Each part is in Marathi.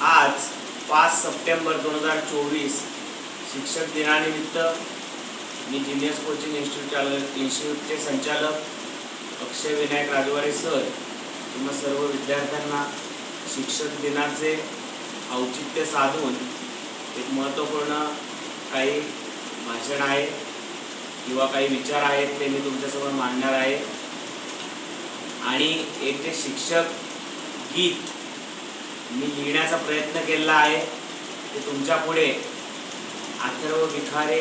आज पाच सप्टेंबर दोन हजार चोवीस शिक्षक दिनानिमित्त मी जिनियस कोचिंग इन्स्टिट्यूट इन्स्टिट्यूटचे संचालक अक्षय विनायक राजवाडे सर तुम्हा सर्व विद्यार्थ्यांना शिक्षक दिनाचे औचित्य साधून एक महत्त्वपूर्ण काही भाषण आहे किंवा काही विचार आहेत ते मी तुमच्यासमोर मांडणार आहे. आणि एक जे शिक्षक गीत मी लिहिण्याचा प्रयत्न केलेला आहे ते तुमच्यापुढे अथर्व विखारे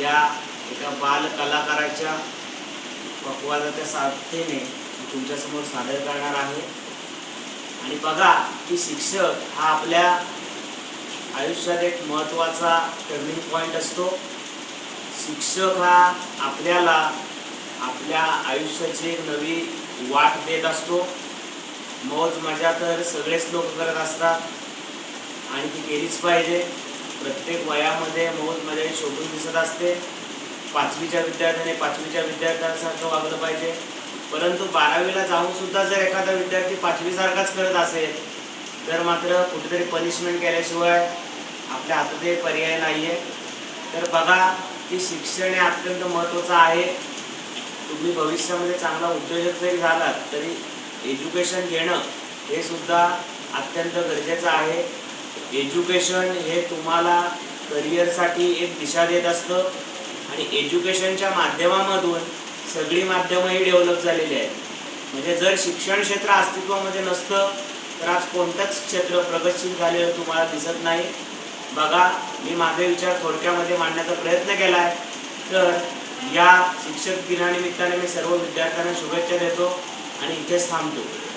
या एका बाल कलाकाराच्या पक्वादाच्या साथीने मी तुमच्यासमोर सादर करणार आहे. आणि बघा की शिक्षक हा आपल्या आयुष्यात एक महत्त्वाचा टर्निंग पॉईंट असतो. शिक्षक हा आपल्याला आपल्या आयुष्याची एक नवी वाट देत असतो. मौज मजा तर सगळेच लोक करत असतात. आणि ती केलीच पाहिजे. प्रत्येक वयामध्ये मौज मजा ही शोभून दिसत असते. पाचवीच्या विद्यार्थ्याने पाचवीच्या विद्यार्थ्यांसारखं वागलं पाहिजे. परंतु बारावीला जाऊन सुद्धा जर एखादा विद्यार्थी पाचवीसारखाच करत असेल तर मात्र कुठेतरी पनिशमेंट केल्याशिवाय आपल्या हातात पर्याय नाही आहे तर बघा की शिक्षण हे अत्यंत महत्त्वाचं आहे. तुम्ही भविष्यामध्ये चांगला उद्योजक जरी झालात तरी एज्युकेशन घेणं हे सुद्धा अत्यंत गरजेचं आहे. एज्युकेशन हे तुम्हाला करिअरसाठी एक दिशा देत असतं आणि एज्युकेशनच्या माध्यमामधून सगळी माध्यमंही डेव्हलप झालेली आहेत. म्हणजे जर शिक्षण क्षेत्र अस्तित्वामध्ये नसतं तर आज कोणतंच क्षेत्र प्रगतशील झालेलं तुम्हाला दिसत नाही. बघा मी माझे विचार थोडक्यामध्ये मांडण्याचा प्रयत्न केला आहे तर या शिक्षक दिनानिमित्ताने मी सर्व विद्यार्थ्यांना शुभेच्छा देतो. आणि इथेच थांबतो.